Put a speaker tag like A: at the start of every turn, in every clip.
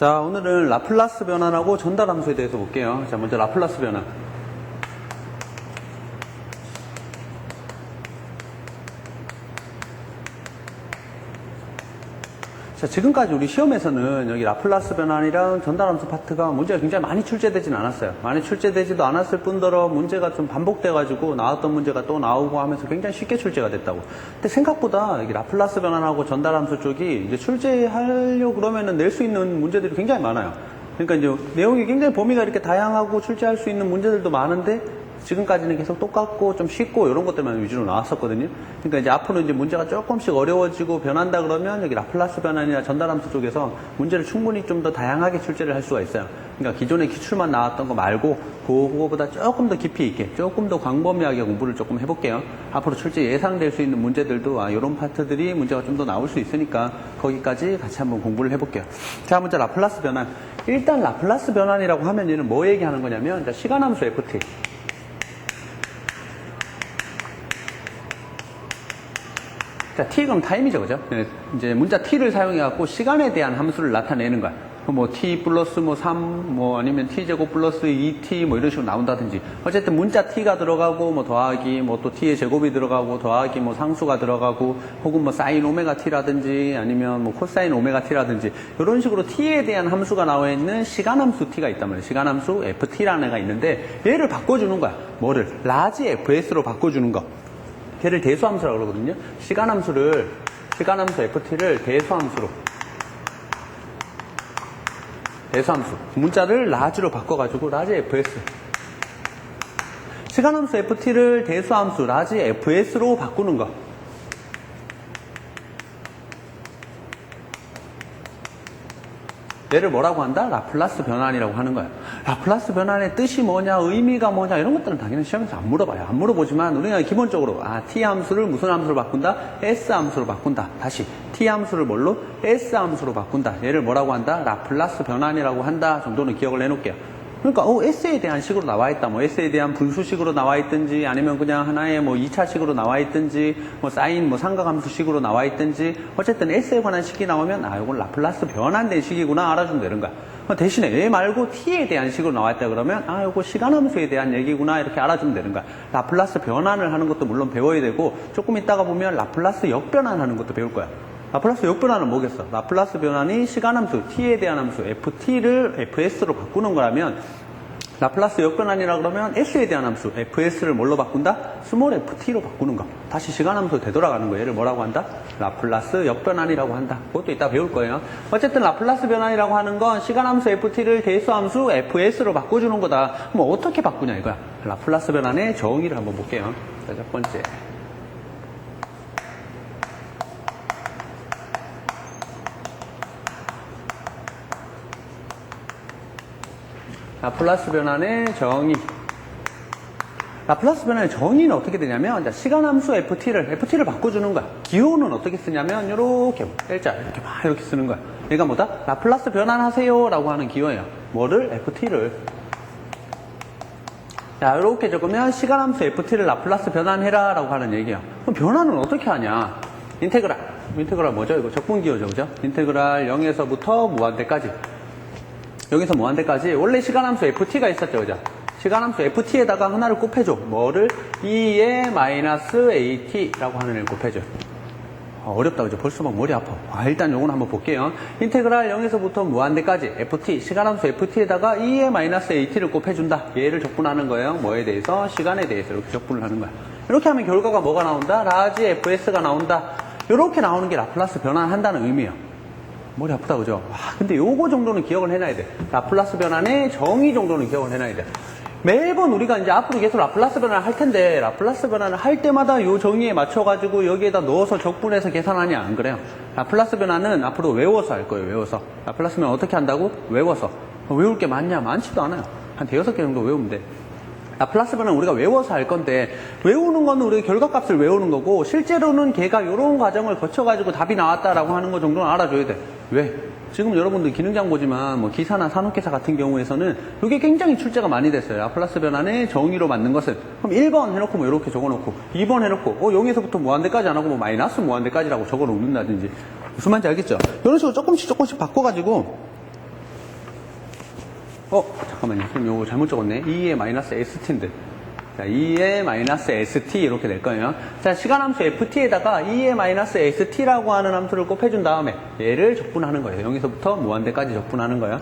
A: 자, 오늘은 라플라스 변환하고 전달 함수에 대해서 볼게요. 자, 먼저 라플라스 변환. 자, 지금까지 우리 시험에서는 여기 라플라스 변환이랑 전달함수 파트가 문제가 굉장히 많이 출제되진 않았어요. 많이 출제되지도 않았을 뿐더러 문제가 좀 반복돼가지고 나왔던 문제가 또 나오고 하면서 굉장히 쉽게 출제가 됐다고. 근데 생각보다 여기 라플라스 변환하고 전달함수 쪽이 이제 출제하려고 그러면은 낼 수 있는 문제들이 굉장히 많아요. 그러니까 이제 내용이 굉장히 범위가 이렇게 다양하고 출제할 수 있는 문제들도 많은데 지금까지는 계속 똑같고 좀 쉽고 이런 것들만 위주로 나왔었거든요. 그러니까 이제 앞으로 이제 문제가 조금씩 어려워지고 변한다 그러면 여기 라플라스 변환이나 전달함수 쪽에서 문제를 충분히 좀 더 다양하게 출제를 할 수가 있어요. 그러니까 기존의 기출만 나왔던 거 말고 그거보다 조금 더 깊이 있게 조금 더 광범위하게 공부를 조금 해볼게요. 앞으로 출제 예상될 수 있는 문제들도 아, 이런 파트들이 문제가 좀 더 나올 수 있으니까 거기까지 같이 한번 공부를 해볼게요. 자, 먼저 라플라스 변환. 일단 라플라스 변환이라고 하면 얘는 뭐 얘기하는 거냐면 자, 시간함수 ft. 자, t 그럼 타임이죠, 그죠? 네, 이제 문자 t를 사용해갖고 시간에 대한 함수를 나타내는 거야. 뭐 t 플러스 뭐 3, 뭐 아니면 t 제곱 플러스 2t 뭐 이런 식으로 나온다든지. 어쨌든 문자 t가 들어가고 뭐 더하기 뭐 또 t의 제곱이 들어가고 더하기 뭐 상수가 들어가고 혹은 뭐 사인 오메가 t라든지 아니면 뭐 코사인 오메가 t라든지 이런 식으로 t에 대한 함수가 나와 있는 시간 함수 t가 있단 말이에요. 시간 함수 ft라는 애가 있는데 얘를 바꿔주는 거야. 뭐를? 라지 fs로 바꿔주는 거. 걔를 대수함수라고 그러거든요. 시간함수를 시간함수 ft를 대수함수로 대수함수 문자를 라지로 바꿔가지고 라지 fs 시간함수 ft를 대수함수 라지 fs로 바꾸는 거. 얘를 뭐라고 한다? 라플라스 변환이라고 하는 거예 요. 라플라스 변환의 뜻이 뭐냐, 의미가 뭐냐, 이런 것들은 당연히 시험에서 안 물어봐요. 안 물어보지만 우리가 기본적으로, 아, t 함수를 무슨 함수로 바꾼다? s 함수로 바꾼다. 다시, t 함수를 뭘로? s 함수로 바꾼다. 얘를 뭐라고 한다? 라플라스 변환이라고 한다. 정도는 기억을 해놓을게요. 그러니까 어, S에 대한 식으로 나와 있다. 뭐 S에 대한 분수식으로 나와 있든지 아니면 그냥 하나의 뭐 2차식으로 나와 있든지 뭐 사인 뭐 삼각함수식으로 나와 있든지 어쨌든 S에 관한 식이 나오면 아 이건 라플라스 변환된 식이구나 알아주면 되는 거야. 어, 대신에 얘 말고 T에 대한 식으로 나와 있다 그러면 아 이거 시간함수에 대한 얘기구나 이렇게 알아주면 되는 거야. 라플라스 변환을 하는 것도 물론 배워야 되고 조금 있다가 보면 라플라스 역변환하는 것도 배울 거야. 라플라스 역변환은 뭐겠어? 라플라스 변환이 시간함수 t에 대한 함수 ft를 fs로 바꾸는 거라면 라플라스 역변환이라 그러면 s에 대한 함수 fs를 뭘로 바꾼다? 스몰 ft로 바꾸는 거. 다시 시간 함수 되돌아가는 거. 얘를 뭐라고 한다? 라플라스 역변환이라고 한다. 그것도 이따 배울 거예요. 어쨌든 라플라스 변환이라고 하는 건 시간 함수 ft를 대수 함수 fs로 바꿔주는 거다. 그럼 어떻게 바꾸냐 이거야. 라플라스 변환의 정의를 한번 볼게요. 자, 첫 번째. 라플라스 변환의 정의. 라플라스 변환의 정의는 어떻게 되냐면 자, 시간 함수 ft를 ft를 바꿔주는 거야. 기호는 어떻게 쓰냐면 이렇게 일자 이렇게 막 이렇게 쓰는 거야. 얘가 뭐다? 라플라스 변환하세요라고 하는 기호예요. 뭐를 ft를 자, 이렇게 적으면 시간 함수 ft를 라플라스 변환해라 라고 하는 얘기예요. 그럼 변환은 어떻게 하냐? 인테그랄. 인테그랄 뭐죠? 이거 적분기호죠, 그죠? 인테그랄 0에서부터 무한대까지. 여기서 무한대까지 원래 시간함수 ft가 있었죠, 그죠? 시간함수 ft에다가 하나를 곱해줘. 뭐를? 2의 마이너스 at라고 하는 애를 곱해줘. 아, 어렵다, 그죠? 벌써 막 머리 아파. 아, 일단 요건 한번 볼게요. 인테그랄 0에서부터 무한대까지 ft, 시간함수 ft에다가 2의 마이너스 at를 곱해준다. 얘를 적분하는 거예요. 뭐에 대해서? 시간에 대해서 이렇게 적분을 하는 거야. 이렇게 하면 결과가 뭐가 나온다? 라지 fs가 나온다. 이렇게 나오는 게 라플라스 변환한다는 의미예요. 머리 아프다 그죠? 와, 근데 요거 정도는 기억을 해놔야 돼. 라플라스 변환의 정의 정도는 기억을 해놔야 돼. 매번 우리가 이제 앞으로 계속 라플라스 변환을 할 텐데 라플라스 변환을 할 때마다 요 정의에 맞춰가지고 여기에다 넣어서 적분해서 계산하냐 안 그래요? 라플라스 변환은 앞으로 외워서 할 거예요. 외워서 라플라스 변환 어떻게 한다고? 외워서 어, 외울 게 많냐? 많지도 않아요. 한 대여섯 개 정도 외우면 돼. 라플라스 변환 우리가 외워서 할 건데 외우는 거는 우리가 결과값을 외우는 거고 실제로는 걔가 이런 과정을 거쳐가지고 답이 나왔다라고 하는 거 정도는 알아줘야 돼. 왜? 지금 여러분들 기능장 보지만 뭐 기사나 산업계사 같은 경우에서는 이게 굉장히 출제가 많이 됐어요. 라플라스 변환의 정의로 맞는 것은 그럼 1번 해놓고 뭐 이렇게 적어놓고 2번 해놓고 어 0에서부터 무한대까지 안 하고 뭐 마이너스 무한대까지라고 적어놓는다든지 무슨 말인지 알겠죠? 이런 식으로 조금씩 조금씩 바꿔가지고 어 잠깐만요. 그럼 요거 잘못 적었네. 2의 마이너스 ST인데 자, 2의 마이너스 ST 이렇게 될 거예요. 자, 시간 함수 FT에다가 2의 마이너스 ST라고 하는 함수를 곱해준 다음에 얘를 적분하는 거예요. 0에서부터 무한대까지 적분하는 거예요.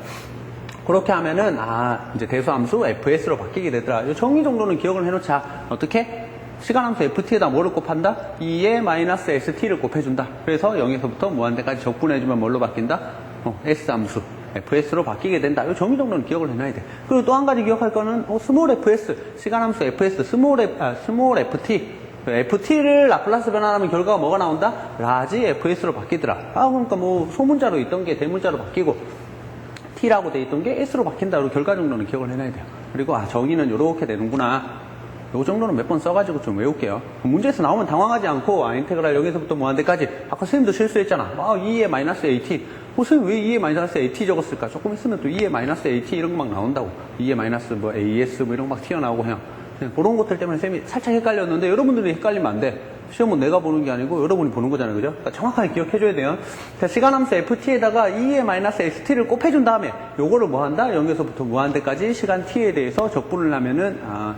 A: 그렇게 하면은 아 이제 대수함수 FS로 바뀌게 되더라. 이 정의 정도는 기억을 해놓자. 어떻게? 시간함수 FT에다 뭐를 곱한다? 2의 마이너스 ST를 곱해준다. 그래서 0에서부터 무한대까지 적분해주면 뭘로 바뀐다? 어, S함수. FS로 바뀌게 된다. 이 정의 정도는 기억을 해놔야 돼. 그리고 또 한 가지 기억할 거는 어, 스몰 FS, 시간 함수 FS, 스몰, F, 아, 스몰 FT. FT를 라플라스 변환하면 결과가 뭐가 나온다? 라지 FS로 바뀌더라. 아 그러니까 뭐 소문자로 있던 게 대문자로 바뀌고 T라고 돼 있던 게 S로 바뀐다. 로 결과 정도는 기억을 해놔야 돼요. 그리고 아 정의는 이렇게 되는구나. 요 정도는 몇 번 써가지고 좀 외울게요. 문제에서 나오면 당황하지 않고, 아, 인테그랄 0에서부터 무한대까지. 아까 선생님도 실수했잖아. 아, 2에 마이너스 AT. 어, 선생님 왜 2에 마이너스 AT 적었을까? 조금 있으면 또 2에 마이너스 AT 이런 거 막 나온다고. 2에 마이너스 뭐 AS 뭐 이런 거 막 튀어나오고 그냥. 그냥 그런 것들 때문에 쌤이 살짝 헷갈렸는데 여러분들이 헷갈리면 안 돼. 시험은 내가 보는 게 아니고 여러분이 보는 거잖아요. 그죠? 그러니까 정확하게 기억해줘야 돼요. 자, 시간 함수 FT에다가 2의 마이너스 ST를 곱해준 다음에 요거를 뭐 한다? 0에서부터 무한대까지 시간 T에 대해서 적분을 하면은, 아,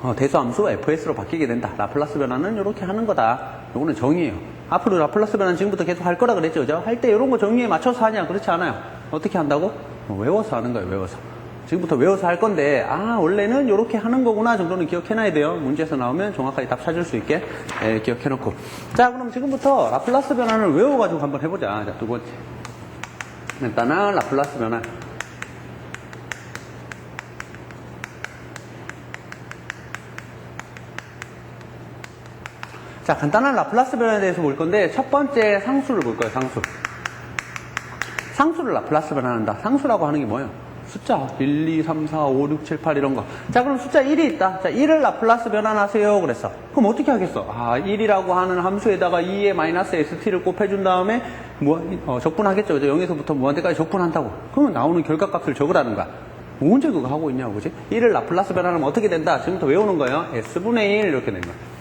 A: 어, 대수함수 FS로 바뀌게 된다. 라플라스 변화는 이렇게 하는 거다. 요거는 정의예요. 앞으로 라플라스 변화는 지금부터 계속 할 거라 그랬죠. 그죠? 할 때 이런 거 정의에 맞춰서 하냐? 그렇지 않아요. 어떻게 한다고? 어, 외워서 하는 거예요. 외워서. 지금부터 외워서 할 건데, 아, 원래는 이렇게 하는 거구나 정도는 기억해놔야 돼요. 문제에서 나오면 정확하게 답 찾을 수 있게 예, 기억해놓고. 자, 그럼 지금부터 라플라스 변화를 외워가지고 한번 해보자. 자, 두 번째. 일단은 라플라스 변화. 자, 간단한 라플라스 변화에 대해서 볼 건데, 첫 번째 상수를 볼 거예요, 상수. 상수를 라플라스 변환한다. 상수라고 하는 게 뭐예요? 숫자. 1, 2, 3, 4, 5, 6, 7, 8 이런 거. 자, 그럼 숫자 1이 있다. 자, 1을 라플라스 변환하세요. 그랬어. 그럼 어떻게 하겠어? 아, 1이라고 하는 함수에다가 2의 마이너스 ST를 곱해준 다음에, 뭐, 어, 적분하겠죠. 그죠? 0에서부터 무한대까지 적분한다고. 그러면 나오는 결과값을 적으라는 거야. 언제 그거 하고 있냐고, 그지? 1을 라플라스 변환하면 어떻게 된다? 지금부터 외우는 거예요. S분의 1 이렇게 되는 거야.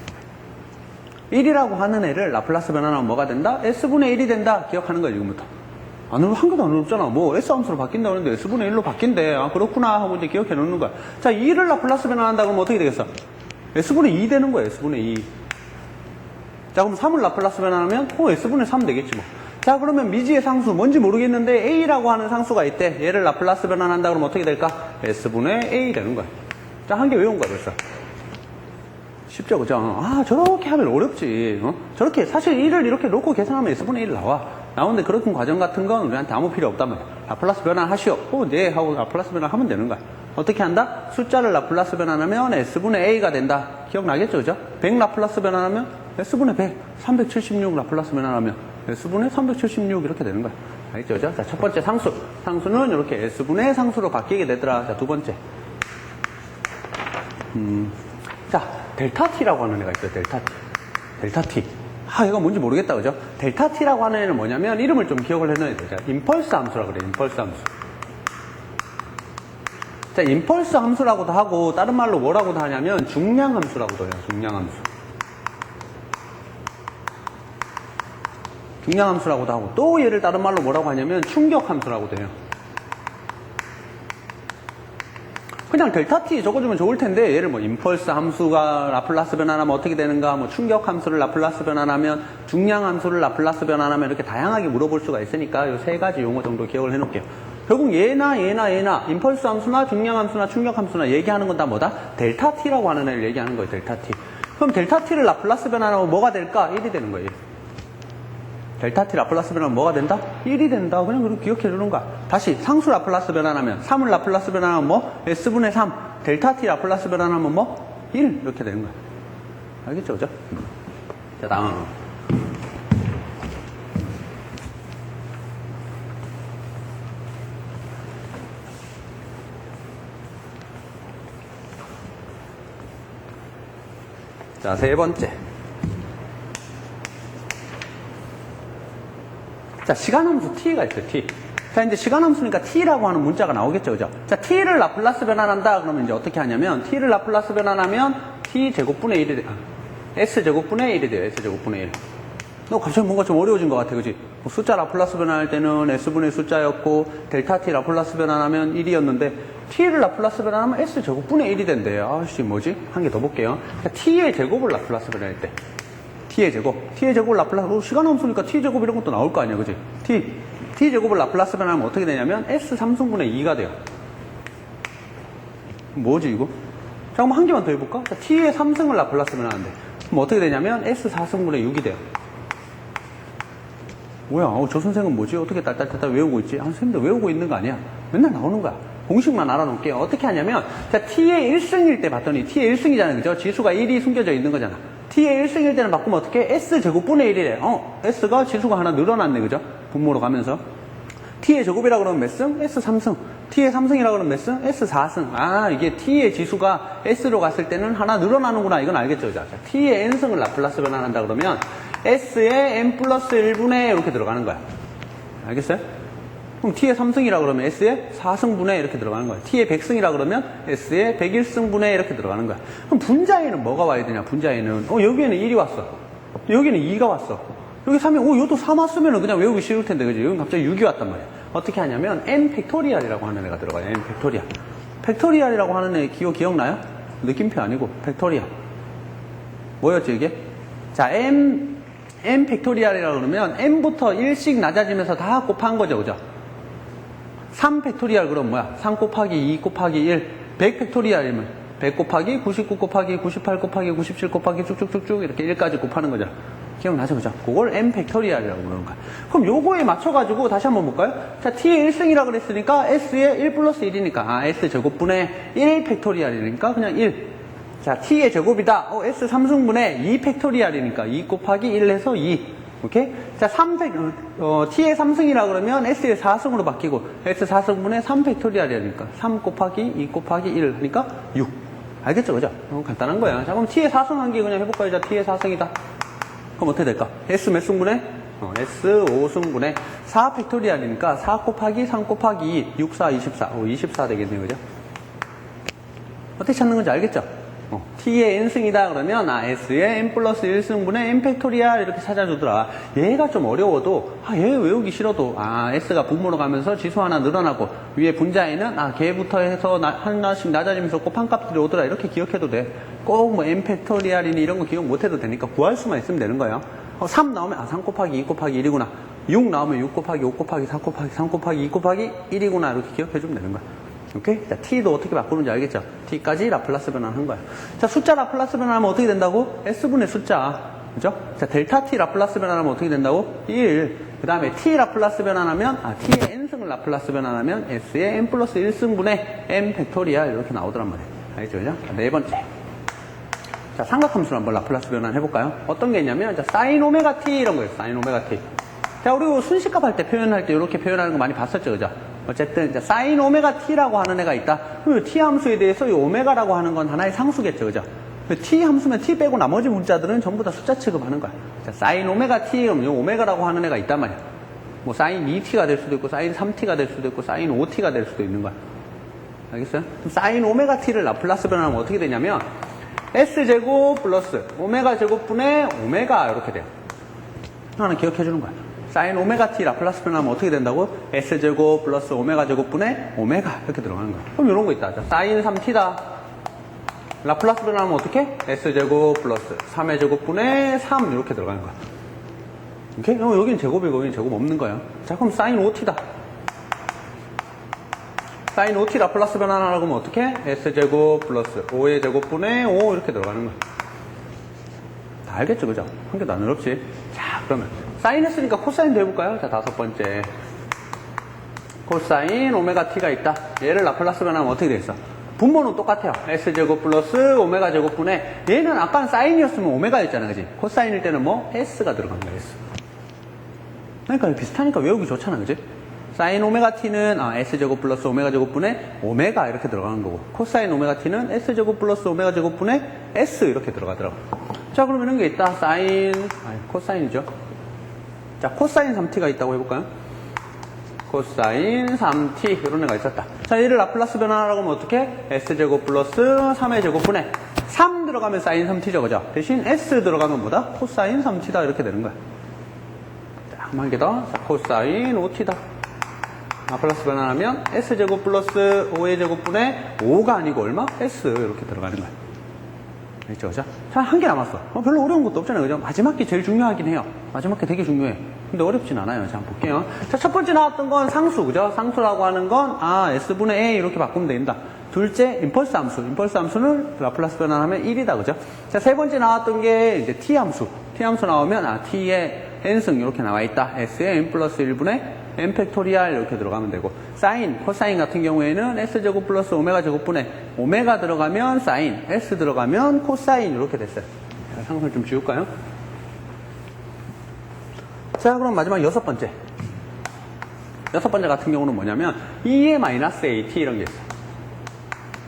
A: 1이라고 하는 애를 라플라스 변환하면 뭐가 된다? S분의 1이 된다. 기억하는 거야, 지금부터. 안 어려, 한 개도 안 어렵잖아. 뭐, S 함수로 바뀐다 그러는데 S분의 1로 바뀐대. 아, 그렇구나. 하고 이제 기억해 놓는 거야. 자, 2를 라플라스 변환한다 그러면 어떻게 되겠어? S분의 2 되는 거야, S분의 2. 자, 그럼 3을 라플라스 변환하면, 어, S분의 3 되겠지 뭐. 자, 그러면 미지의 상수, 뭔지 모르겠는데 A라고 하는 상수가 있대. 얘를 라플라스 변환한다 그러면 어떻게 될까? S분의 A 되는 거야. 자, 한 개 외운 거야, 벌써. 쉽죠, 그죠? 아, 저렇게 하면 어렵지. 어? 저렇게, 사실 1을 이렇게 놓고 계산하면 S분의 1 나와. 나오는데 그런 과정 같은 건 우리한테 아무 필요 없단 말이야. 라플라스 변환 하시오. 어, 네. 하고 라플라스 변환 하면 되는 거야. 어떻게 한다? 숫자를 라플라스 변환하면 S분의 A가 된다. 기억나겠죠, 그죠? 100 라플라스 변환하면 S분의 100. 376 라플라스 변환하면 S분의 376 이렇게 되는 거야. 알겠죠, 그죠? 자, 첫 번째 상수. 상수는 이렇게 S분의 상수로 바뀌게 되더라. 자, 두 번째. 음, 자, 델타 T라고 하는 애가 있어요. 델타 T. 델타 T. 아, 이거 뭔지 모르겠다, 그죠? 델타 T라고 하는 애는 뭐냐면, 이름을 좀 기억을 해놔야. 자, 임펄스 함수라 그래, 임펄스 함수. 자, 임펄스 함수라고도 하고, 다른 말로 뭐라고도 하냐면, 중량 함수라고도 해요, 중량 함수. 중량 함수라고도 하고, 또 얘를 다른 말로 뭐라고 하냐면, 충격 함수라고도 해요. 그냥 델타 t 적어주면 좋을 텐데 얘를 뭐 임펄스 함수가 라플라스 변환하면 어떻게 되는가 뭐 충격 함수를 라플라스 변환하면 중량 함수를 라플라스 변환하면 이렇게 다양하게 물어볼 수가 있으니까 이 세 가지 용어 정도 기억을 해 놓을게요 결국 얘나 얘나 얘나 임펄스 함수나 중량 함수나 충격 함수나 얘기하는 건 다 뭐다? 델타 t라고 하는 애를 얘기하는 거예요 델타 t 그럼 델타 t를 라플라스 변환하면 뭐가 될까? 1이 되는 거예요 델타 t 라플라스 변환하면 뭐가 된다? 1이 된다. 그냥 그렇게 기억해 주는 거야. 다시 상수 라플라스 변환하면 3을 라플라스 변환하면 뭐? S분의 3. 델타 t 라플라스 변환하면 뭐? 1 이렇게 되는 거야. 알겠죠? 그죠? 자, 다음. 자, 세 번째. 자, 시간 함수 t가 있어요, t. 자, 이제 시간 함수니까 t라고 하는 문자가 나오겠죠, 그죠? 자, t를 라플라스 변환한다, 그러면 이제 어떻게 하냐면, t를 라플라스 변환하면 t 제곱분의 1이 돼. 아, s 제곱분의 1이 돼요, s 제곱분의 1. 너 갑자기 뭔가 좀 어려워진 것 같아, 그지? 뭐 숫자 라플라스 변환할 때는 s분의 숫자였고, 델타 t 라플라스 변환하면 1이었는데, t를 라플라스 변환하면 s 제곱분의 1이 된대요. 아씨, 뭐지? 한 개 더 볼게요. 자, t의 제곱을 라플라스 변환할 때. T의 제곱. t의 제곱을 라플라스, 어, 시간 없으니까 t 제곱 이런 것도 나올 거 아니야, 그지? t. t 제곱을 라플라스 변환하면 어떻게 되냐면, s 3승분의 2가 돼요. 뭐지, 이거? 잠깐만, 한 개만 더 해볼까? 자, t의 3승을 라플라스 변환하는데. 그럼 어떻게 되냐면, s 4승분의 6이 돼요. 뭐야, 어, 저 선생은 뭐지? 어떻게 딸딸딸딸 외우고 있지? 아, 선생님도 외우고 있는 거 아니야. 맨날 나오는 거야. 공식만 알아놓을게요. 어떻게 하냐면, 자, t의 1승일 때 봤더니, t의 1승이잖아요. 그죠? 지수가 1이 숨겨져 있는 거잖아. T의 1승일 때는 바꾸면 어떻게? s 제곱분의 1이래. 어, s가 지수가 하나 늘어났네. 그죠? 분모로 가면서. t의 제곱이라 그러면 몇 승? s 3승. t의 3승이라 그러면 몇 승? s 4승. 아, 이게 t의 지수가 s로 갔을 때는 하나 늘어나는구나. 이건 알겠죠? 그죠? 자, t의 n승을 라플라스 변환한다 그러면, s의 n 플러스 1분의 이렇게 들어가는 거야. 알겠어요? 그럼 t의 3승이라 그러면 s의 4승분의 이렇게 들어가는 거야. t의 100승이라 그러면 s의 101승분의 이렇게 들어가는 거야. 그럼 분자에는 뭐가 와야 되냐? 분자에는 어 여기에는 1이 왔어. 여기는 2가 왔어. 여기 3이 어 이것도 3 왔으면 그냥 외우기 쉬울 텐데 그지? 여기 갑자기 6이 왔단 말이야. 어떻게 하냐면 n 팩토리얼이라고 하는 애가 들어가요. n 팩토리얼. 팩토리얼이라고 하는 애 기억 기억나요? 느낌표 아니고 팩토리얼. 뭐였지 이게? 자, m n 팩토리얼이라 그러면 n부터 1씩 낮아지면서 다 곱한 거죠, 그죠? 3 팩토리얼 그럼 뭐야? 3 곱하기 2 곱하기 1, 100 팩토리얼이면 100 곱하기 99 곱하기 98 곱하기 97 곱하기 쭉쭉쭉쭉 이렇게 1까지 곱하는 거죠. 기억나죠, 그죠? 그걸 n 팩토리얼이라고 부르는 거야. 그럼 요거에 맞춰가지고 다시 한번 볼까요? 자, t의 1승이라 그랬으니까 s의 1 플러스 1이니까 아, s 제곱분의 1 팩토리얼이니까 그냥 1. 자, t의 제곱이다. 어, s 3승분의 2 팩토리얼이니까 2 곱하기 1 해서 2. 오케이? 자, 3 팩, 어, t의 3승이라 그러면 s의 4승으로 바뀌고 s 4승분의 3 팩토리얼이니까 3 곱하기 2 곱하기 1 하니까 6. 알겠죠? 그죠? 어, 간단한 거야. 자, 그럼 t의 4승 한 개 그냥 해볼까요? 자, t의 4승이다. 그럼 어떻게 될까? s 몇 승분의? 어, s 5승분의 4 팩토리얼이니까 4 곱하기 3 곱하기 2, 6, 4, 24. 어, 24 되겠네요. 그죠? 어떻게 찾는 건지 알겠죠? 어, t의 n승이다 그러면 아 s의 n 플러스 1승분의 n 팩토리얼 이렇게 찾아주더라. 얘가 좀 어려워도 아 얘 외우기 싫어도 아 s가 분모로 가면서 지수 하나 늘어나고 위에 분자에는 아 걔부터 해서 나- 하나씩 낮아지면서 곱한 값들이 오더라 이렇게 기억해도 돼. 꼭 뭐 n 팩토리얼이니 이런 거 기억 못해도 되니까 구할 수만 있으면 되는 거예요. 어, 3 나오면 아 3 곱하기 2 곱하기 1이구나. 6 나오면 6 곱하기 5 곱하기 4 곱하기 3 곱하기 2 곱하기 1이구나 이렇게 기억해주면 되는 거야. 오케이? 자, t도 어떻게 바꾸는지 알겠죠? t까지 라플라스 변환한 거야. 자, 숫자 라플라스 변환하면 어떻게 된다고? s분의 숫자. 그죠? 자, 델타 t 라플라스 변환하면 어떻게 된다고? 1. 그 다음에 t 라플라스 변환하면, 아, t의 n승을 라플라스 변환하면 s의 n 플러스 1승분의 n 팩토리얼 이렇게 나오더란 말이에요. 알겠죠? 그죠? 자, 네 번째. 자, 삼각함수를 한번 라플라스 변환 해볼까요? 어떤 게 있냐면, 자, 사인 오메가 t 이런 거예요. 사인 오메가 t. 자, 우리 순식값 할 때 표현할 때 이렇게 표현하는 거 많이 봤었죠, 그죠? 어쨌든, 이제 사인 오메가 t라고 하는 애가 있다. 이 t 함수에 대해서 이 오메가라고 하는 건 하나의 상수겠죠, 그죠? 그 t 함수면 t 빼고 나머지 문자들은 전부 다 숫자 취급하는 거야. 자, 사인 오메가 t, 그럼 이 오메가라고 하는 애가 있단 말이야. 뭐 사인 2t가 될 수도 있고, 사인 3t가 될 수도 있고, 사인 5t가 될 수도 있는 거야. 알겠어요? 그럼 사인 오메가 t를 라플라스 변환하면 어떻게 되냐면, s제곱 플러스 오메가 제곱분의 오메가 이렇게 돼요. 하나 기억해 주는 거야. 사인 오메가 t 라플라스 변하면 어떻게 된다고? s제곱 플러스 오메가 제곱분의 오메가 이렇게 들어가는 거야. 그럼 이런 거 있다. 자, 사인 3t다. 라플라스 변하면 어떻게? s제곱 플러스 3의 제곱분의 3 이렇게 들어가는 거야. 오케이? 어, 여긴 제곱이고 여긴 제곱 없는 거야. 자, 그럼 사인 5t다. 사인 5t 라플라스 변환하라고 하면 어떻게? s제곱 플러스 5의 제곱분의 5 이렇게 들어가는 거야. 다 알겠죠, 그죠? 한 개도 안 어렵지. 자, 그러면 사인 했으니까 코사인도 해볼까요? 자, 다섯 번째. 코사인 오메가 t가 있다. 얘를 라플라스 변하면 어떻게 되겠어? 분모는 똑같아요. s제곱 플러스 오메가 제곱분의 얘는 아까는 사인이었으면 오메가였잖아, 그지? 코사인일 때는 뭐? s가 들어간 거야, s. 그러니까 비슷하니까 외우기 좋잖아, 그지? 사인 오메가 t는 아, s제곱 플러스 오메가 제곱분의 오메가 이렇게 들어가는 거고 코사인 오메가 t는 s제곱 플러스 오메가 제곱분의 s 이렇게 들어가더라고 자 그러면 이런 게 있다 사인 아니 코사인이죠 자, 코사인 3t가 있다고 해볼까요? 코사인 3t 이런 애가 있었다. 자, 얘를 라플라스 변환하라고 하면 어떻게? s제곱 플러스 3의 제곱분의 3 들어가면 사인 3t죠, 그죠? 대신 s 들어가면 뭐다? 코사인 3t다 이렇게 되는 거야. 자, 한번 개 더. 자, 코사인 5t다. 라플라스 변환하면 s제곱 플러스 5의 제곱분의 5가 아니고 얼마? s 이렇게 들어가는 거야. 알죠, 그죠? 자, 한개 남았어. 어, 별로 어려운 것도 없잖아요, 그죠? 마지막 게 제일 중요하긴 해요. 마지막 게 되게 중요해. 근데 어렵진 않아요. 자, 한번 볼게요. 자, 첫 번째 나왔던 건 상수, 그죠? 상수라고 하는 건, 아, s분의 a 이렇게 바꾸면 된다. 둘째, 임펄스 함수. 임펄스 함수는 라플라스 변환하면 1이다, 그죠? 자, 세 번째 나왔던 게 이제 t 함수. t 함수 나오면, 아, t의 n승 이렇게 나와 있다. s의 n 플러스 1분의 n 팩토리알 이렇게 들어가면 되고 사인, 코사인 같은 경우에는 s제곱 플러스 오메가 제곱분의 오메가 들어가면 사인, s 들어가면 코사인 이렇게 됐어요. 상수를 좀 지울까요? 자 그럼 마지막 여섯 번째 여섯 번째 같은 경우는 뭐냐면 2의 마이너스 AT 이런 게 있어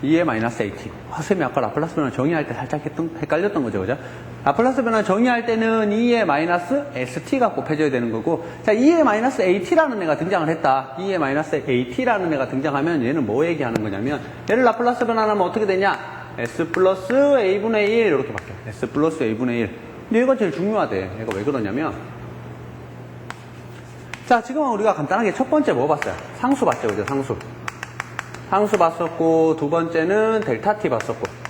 A: 2의 마이너스 AT 아, 쌤이 아까 라플라스 변화 정의할 때 살짝 헷갈렸던 거죠 그죠? 라플라스 변화 정의할 때는 2의 마이너스 ST가 곱해져야 되는 거고 자 2의 마이너스 AT라는 애가 등장을 했다. 2의 마이너스 AT라는 애가 등장하면 얘는 뭐 얘기하는 거냐면 얘를 라플라스 변환하면 어떻게 되냐? S 플러스 A분의 1 이렇게 바뀌어 S 플러스 A분의 1 근데 얘가 제일 중요하대. 얘가 왜 그러냐면 자, 지금은 우리가 간단하게 첫 번째 뭐 봤어요? 상수 봤죠, 그죠? 상수. 상수 봤었고, 두 번째는 델타 t 봤었고,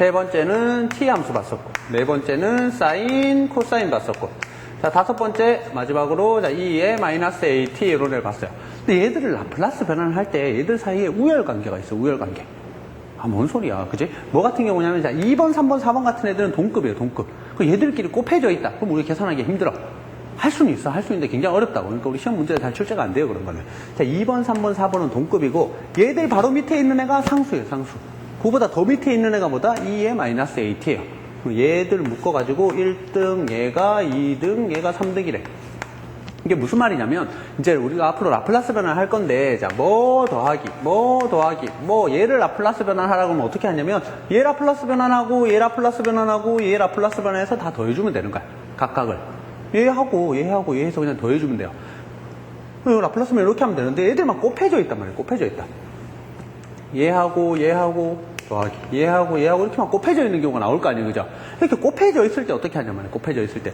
A: 세 번째는 t 함수 봤었고, 네 번째는 사인, 코사인 봤었고, 자, 다섯 번째, 마지막으로, 자, 2의 마이너스 AT 이런 애를 봤어요. 근데 얘들을 라플라스 변환을 할 때 얘들 사이에 우열 관계가 있어, 우열 관계. 아, 뭔 소리야, 그지? 뭐 같은 경우냐면, 자, 2번, 3번, 4번 같은 애들은 동급이에요, 동급. 그 얘들끼리 곱해져 있다. 그럼 우리 계산하기 힘들어. 할 수는 있어, 할 수 있는데 굉장히 어렵다고. 그러니까 우리 시험 문제에 잘 출제가 안 돼요, 그런 거는. 자, 2번, 3번, 4번은 동급이고, 얘들 바로 밑에 있는 애가 상수예요, 상수. 그보다 더 밑에 있는 애가 뭐다? 2의 마이너스 8이에요. 얘들 묶어가지고 1등, 얘가 2등, 얘가 3등이래. 이게 무슨 말이냐면, 이제 우리가 앞으로 라플라스 변환을 할 건데, 자, 뭐 더하기, 뭐 더하기, 뭐 얘를 라플라스 변환하라고 하면 어떻게 하냐면, 얘 라플라스 변환하고, 얘 라플라스 변환하고, 얘 라플라스 변환해서 다 더해주면 되는 거야. 각각을. 얘하고, 얘하고, 얘해서 그냥 더해주면 돼요. 그리고 라플라스면 이렇게 하면 되는데, 얘들만 곱해져 있단 말이에요. 곱해져 있다. 얘하고, 얘하고, 더하기. 얘하고, 얘하고 이렇게만 곱해져 있는 경우가 나올 거 아니에요. 그죠? 이렇게 곱해져 있을 때 어떻게 하냐면, 곱해져 있을 때.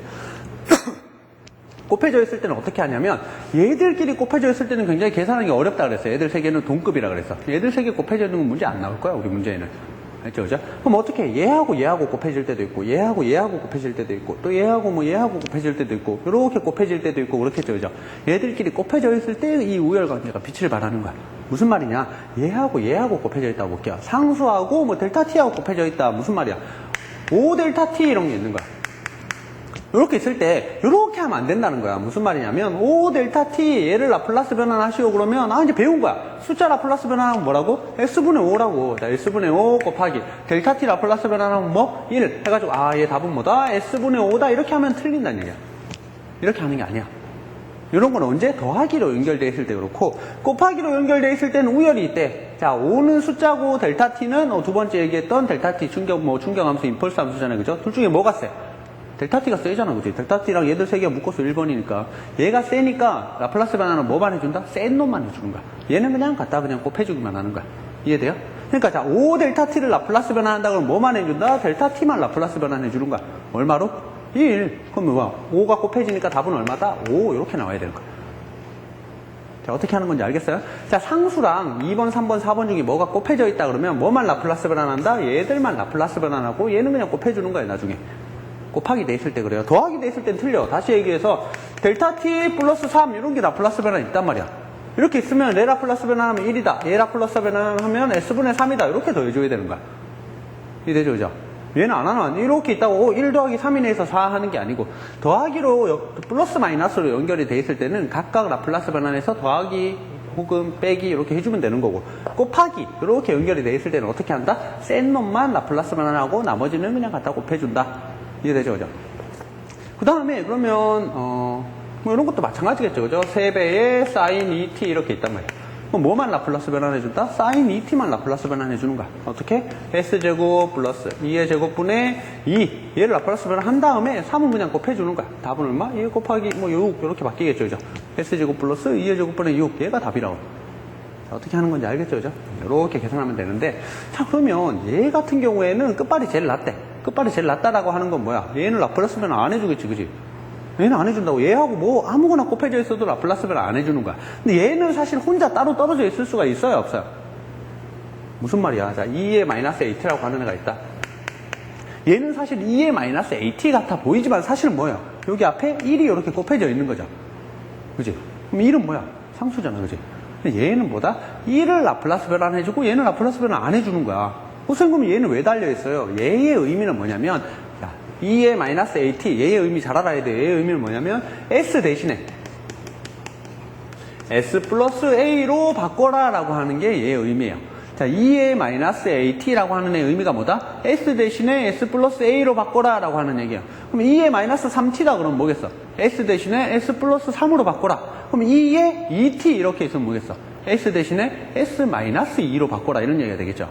A: 곱해져 있을 때는 어떻게 하냐면 얘들끼리 곱해져 있을 때는 굉장히 계산하기 어렵다 그랬어요. 얘들 세 개는 동급이라 그랬어. 얘들 세개 곱해져 있는 건 문제 안 나올 거야. 우리 문제에는. 알죠, 그죠? 그럼 어떻게 해? 얘하고 얘하고 곱해질 때도 있고 얘하고 얘하고 곱해질 때도 있고 또 얘하고 뭐 얘하고 곱해질 때도 있고 이렇게 곱해질 때도 있고 그렇겠죠, 그죠? 얘들끼리 곱해져 있을 때 이 우열 관계가 빛을 발하는 거야. 무슨 말이냐? 얘하고 얘하고 곱해져 있다고 볼게요. 상수하고 뭐 델타 t하고 곱해져 있다. 무슨 말이야? 5 델타 t 이런 게 있는 거야. 이렇게 있을 때 이렇게 하면 안 된다는 거야. 무슨 말이냐면 5 델타 t 얘를 라플라스 변환하시오 그러면 아 이제 배운 거야. 숫자 라플라스 변환하면 뭐라고? x분의 5라고. 자, x분의 5 곱하기 델타 t 라플라스 변환하면 뭐? 1 해가지고 아 얘 답은 뭐다? s분의 5다 이렇게 하면 틀린다는 얘기야. 이렇게 하는 게 아니야. 이런 건 언제? 더하기로 연결되어 있을 때 그렇고 곱하기로 연결되어 있을 때는 우열이 있대. 자, 5는 숫자고 델타 t는 어, 두 번째 얘기했던 델타 t 충격 뭐 충격함수, 임펄스 함수잖아요. 그죠? 둘 중에 뭐가 세? 델타 t가 세잖아, 그지? 델타 t랑 얘들 세 개가 묶어서 1번이니까. 얘가 세니까 라플라스 변화는 뭐만 해준다? 센 놈만 해주는 거야. 얘는 그냥 갖다 그냥 곱해주기만 하는 거야. 이해돼요? 그러니까 자, 5 델타 t를 라플라스 변환한다 그러면 뭐만 해준다? 델타 t만 라플라스 변환해 주는 거야. 얼마로? 1. 그럼 뭐야? 5가 곱해지니까 답은 얼마다? 5. 이렇게 나와야 되는 거야. 자, 어떻게 하는 건지 알겠어요? 자, 상수랑 2번, 3번, 4번 중에 뭐가 곱해져 있다 그러면 뭐만 라플라스 변환한다? 얘들만 라플라스 변환하고 얘는 그냥 곱해주는 거예요, 나중에. 곱하기 돼 있을 때 그래요. 더하기 돼 있을 땐 틀려. 다시 얘기해서 델타 t 플러스 3 이런 게 라플라스 변환 있단 말이야. 이렇게 있으면 레 라플라스 변환하면 1이다. 얘 라플라스 변환하면 s분의 3이다. 이렇게 더해줘야 되는 거야. 이해되죠, 그죠? 얘는 안 하나. 이렇게 있다고 1 더하기 3이네에서 4 하는 게 아니고 더하기로 여- 플러스 마이너스로 연결이 돼 있을 때는 각각 라플라스 변환해서 더하기 혹은 빼기 이렇게 해주면 되는 거고 곱하기 이렇게 연결이 돼 있을 때는 어떻게 한다? 센 놈만 라플라스 변환하고 나머지는 그냥 갖다 곱해준다. 이해되죠, 그죠? 그 다음에 그러면 어, 뭐 이런 것도 마찬가지겠죠, 그죠? 3배의 사인 2t 이렇게 있단 말이에요. 그럼 뭐만 라플라스 변환해준다? 사인 2t만 라플라스 변환해주는 거야. 어떻게? s제곱 플러스 2의 제곱분의 2. 얘를 라플라스 변환한 다음에 3은 그냥 곱해주는 거야. 답은 얼마? 2 곱하기 뭐 6, 이렇게 바뀌겠죠. 그죠? s제곱 플러스 2의 제곱분의 6. 얘가 답이라고. 자, 어떻게 하는 건지 알겠죠? 그죠? 이렇게 계산하면 되는데, 자, 그러면 얘 같은 경우에는 끝발이 제일 낫대. 끝발이 제일 낫다라고 하는 건 뭐야? 얘는 라플라스 변환 안 해주겠지, 그지? 얘는 안 해준다고. 얘하고 뭐 아무거나 곱해져 있어도 라플라스 변환 안 해주는 거야. 근데 얘는 사실 혼자 따로 떨어져 있을 수가 있어요, 없어요? 무슨 말이야? 자, 2의 마이너스 AT라고 하는 애가 있다. 얘는 사실 2의 마이너스 AT 같아 보이지만 사실은 뭐예요? 여기 앞에 1이 이렇게 곱해져 있는 거죠. 그지? 그럼 1은 뭐야? 상수잖아, 그지? 얘는 뭐다? 1을 라플라스 변환해주고 얘는 라플라스 변환 안 해주는 거야. 우선 그럼 얘는 왜 달려있어요? 얘의 의미는 뭐냐면, 자, 2의 마이너스 AT, 얘의 의미 잘 알아야 돼. 얘의 의미는 뭐냐면, S 대신에 S 플러스 A로 바꿔라 라고 하는 게 얘의 의미예요. 자, 2의 마이너스 AT라고 하는 애의 의미가 뭐다? S 대신에 S 플러스 A로 바꿔라 라고 하는 얘기예요. 그럼 2의 마이너스 3T다 그러면 뭐겠어? S 대신에 S 플러스 3으로 바꿔라. 그럼 2의 2T 이렇게 있으면 뭐겠어? S 대신에 S 마이너스 2로 바꿔라 이런 얘기가 되겠죠.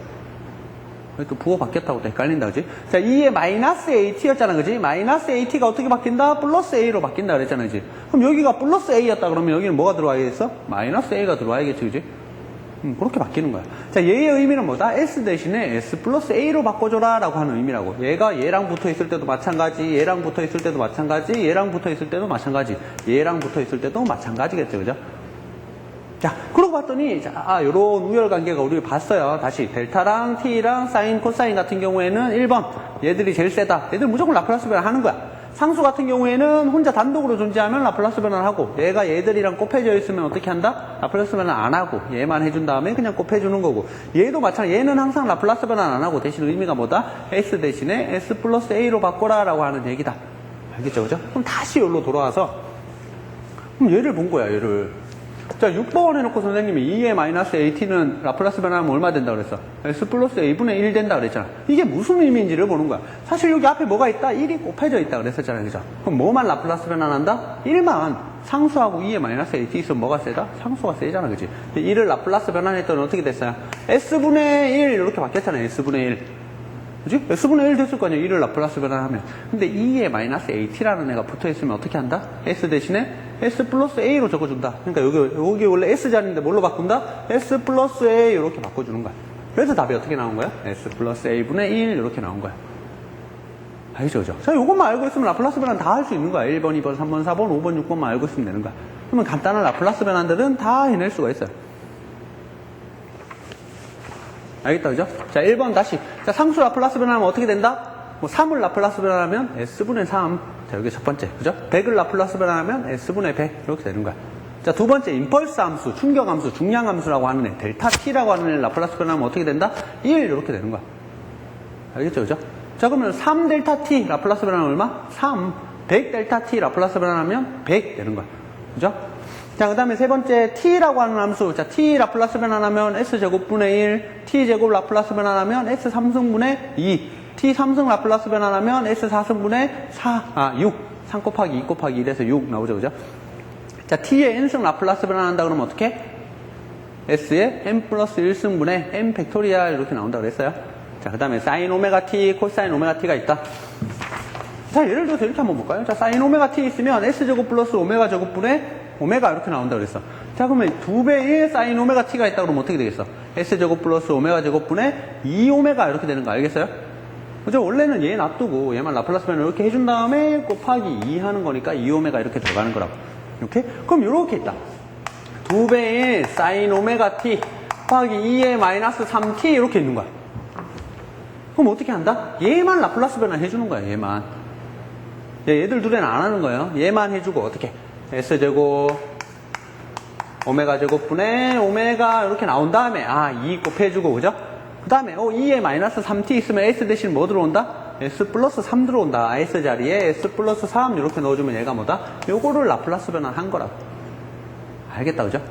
A: 왜또 부호 바뀌었다고 또 헷갈린다, 그지? 자, 2의 마이너스 AT였잖아, 그지? 마이너스 AT가 어떻게 바뀐다? 플러스 A로 바뀐다 그랬잖아, 그지? 그럼 여기가 플러스 A였다 그러면 여기는 뭐가 들어와야겠어? 마이너스 A가 들어와야겠지, 그지? 음, 그렇게 바뀌는 거야. 자, 얘의 의미는 뭐다? S 대신에 S 플러스 A로 바꿔줘라 라고 하는 의미라고. 얘가 얘랑 붙어 있을 때도 마찬가지, 얘랑 붙어 있을 때도 마찬가지, 얘랑 붙어 있을 때도 마찬가지, 얘랑 붙어 있을 때도 마찬가지겠죠, 그죠? 자, 그러고 봤더니, 자, 아, 요런 우열 관계가 우리 봤어요. 다시, 델타랑 T랑 사인, 코사인 같은 경우에는 1번. 얘들이 제일 세다. 얘들 무조건 라플라스 변환 하는 거야. 상수 같은 경우에는 혼자 단독으로 존재하면 라플라스 변환을 하고, 얘가 얘들이랑 곱해져 있으면 어떻게 한다? 라플라스 변환 안 하고, 얘만 해준 다음에 그냥 곱해주는 거고, 얘도 마찬가지, 얘는 항상 라플라스 변환 안 하고, 대신 의미가 뭐다? S 대신에 S 플러스 A로 바꿔라 라고 하는 얘기다. 알겠죠, 그죠? 그럼 다시 여기로 돌아와서, 그럼 얘를 본 거야, 얘를. 자, 6번 해놓고 선생님이 2의 마이너스 AT는 라플라스 변환하면 얼마 된다 그랬어? S 플러스 A분의 1 된다 그랬잖아. 이게 무슨 의미인지를 보는 거야. 사실 여기 앞에 뭐가 있다? 1이 곱해져 있다 그랬었잖아. 그죠? 그럼 뭐만 라플라스 변환한다? 1만 상수하고 2의 마이너스 AT 있으면 뭐가 세다? 상수가 세잖아. 그지? 1을 라플라스 변환했더니 어떻게 됐어요? S분의 1 이렇게 바뀌었잖아요. S분의 1. 그지? S분의 1 됐을 거 아니야. 1을 라플라스 변환하면. 근데 2의 마이너스 AT라는 애가 붙어 있으면 어떻게 한다? S 대신에 S 플러스 A로 적어준다. 그러니까 여기, 여기 원래 S 자리인데 뭘로 바꾼다? S 플러스 A 이렇게 바꿔주는 거야. 그래서 답이 어떻게 나온 거야? S 플러스 A분의 1 이렇게 나온 거야. 알겠죠? 그죠? 자, 요것만 알고 있으면 라플라스 변환 다 할 수 있는 거야. 1번, 2번, 3번, 4번, 5번, 6번만 알고 있으면 되는 거야. 그러면 간단한 라플라스 변환들은 다 해낼 수가 있어요. 알겠다, 그죠? 자, 1번 다시. 자, 상수 라플라스 변환하면 어떻게 된다? 뭐 3을 라플라스 변환하면 S분의 3. 자, 여기 첫 번째. 그죠? 100을 라플라스 변환하면 S분의 100. 이렇게 되는 거야. 자, 두 번째, 임펄스 함수, 충격 함수, 중량 함수라고 하는 애, 델타 T라고 하는 애 라플라스 변환하면 어떻게 된다? 1. 이렇게 되는 거야. 알겠죠? 그죠? 자, 그러면 3 델타 T 라플라스 변환하면 얼마? 3. 100 델타 T 라플라스 변환하면 100 되는 거야. 그죠? 자, 그 다음에 세 번째, t라고 하는 함수. 자, t 라플라스 변환하면 s제곱분의 1, t제곱 라플라스 변환하면 s3승분의 2, t3승 라플라스 변환하면 s4승분의 4, 아, 6. 3 곱하기 2 곱하기 1에서 6 나오죠, 그죠? 자, t의 n승 라플라스 변환한다 그러면 어떻게? s의 n 플러스 1승분의 n 팩토리얼 이렇게 나온다 그랬어요. 자, 그 다음에 사인 오메가 t, 코사인 오메가 t가 있다. 자, 예를 들어서 이렇게 한번 볼까요? 자, 사인 오메가 t 있으면 s제곱 플러스 오메가 제곱분의 오메가 이렇게 나온다 그랬어. 자, 그러면 두 배의 사인 오메가 t가 있다 그러면 어떻게 되겠어? s제곱 플러스 오메가 제곱분의 2 오메가 이렇게 되는 거 알겠어요? 그죠? 원래는 얘 놔두고 얘만 라플라스 변을 이렇게 해준 다음에 곱하기 2 하는 거니까 2 오메가 이렇게 들어가는 거라고. 이렇게? 그럼 이렇게 있다. 두 배의 사인 오메가 t 곱하기 2의 마이너스 3t 이렇게 있는 거야. 그럼 어떻게 한다? 얘만 라플라스 변환 해주는 거야, 얘만. 얘, 얘들 둘에는 안 하는 거예요. 얘만 해주고, 어떻게? S제곱, 오메가 제곱분의 오메가 이렇게 나온 다음에, 아, 2 곱해주고, 그죠? 그 다음에, 어, 2에 마이너스 3t 있으면 S 대신 뭐 들어온다? S 플러스 3 들어온다. S 자리에 S 플러스 3 이렇게 넣어주면 얘가 뭐다? 요거를 라플라스 변환 한 거라고. 알겠다, 그죠?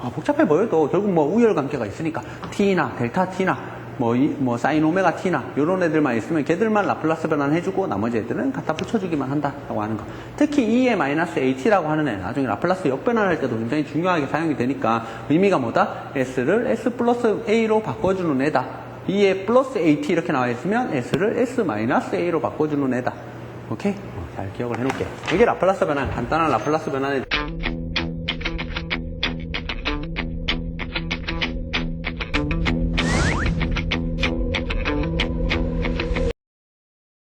A: 아, 복잡해 보여도 결국 뭐 우열 관계가 있으니까 T나 델타 T나 뭐, 이- 뭐 사인 오메가 t나 이런 애들만 있으면 걔들만 라플라스 변환 해주고 나머지 애들은 갖다 붙여주기만 한다라고 하는 거. 특히 2의 마이너스 at라고 하는 애 나중에 라플라스 역변환할 때도 굉장히 중요하게 사용이 되니까 의미가 뭐다? s를 s 플러스 a로 바꿔주는 애다. 2의 플러스 at 이렇게 나와 있으면 s를 s 마이너스 a로 바꿔주는 애다. 오케이? 어, 잘 기억을 해놓을게. 이게 라플라스 변환, 간단한 라플라스 변환의